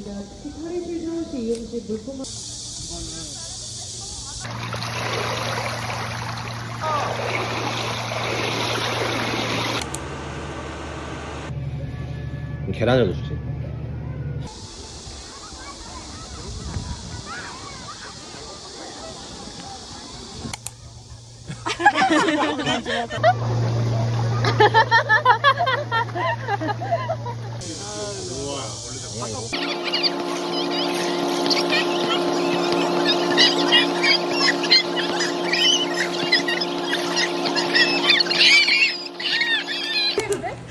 있습니다. 특히 탈의실, 샤워실, 이용실, 물품만 계란 을넣어 주세요. 원래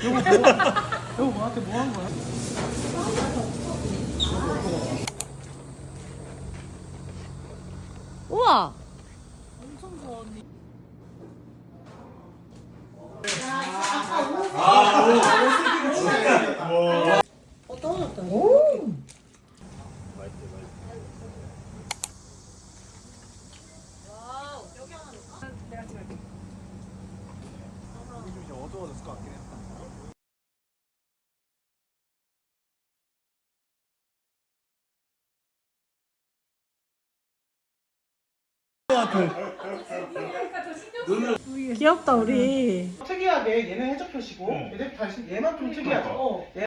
여보, 여보 뭐, 뭐한테 뭐 한 거야? 우와. 엄청 좋아 언니. 내가 지금 어두워졌을 것 같아. 귀엽다 우리. 특이하게 얘는 해적 표시고 얘들 다시 얘만 좀 특이하죠. 그러니까. 어.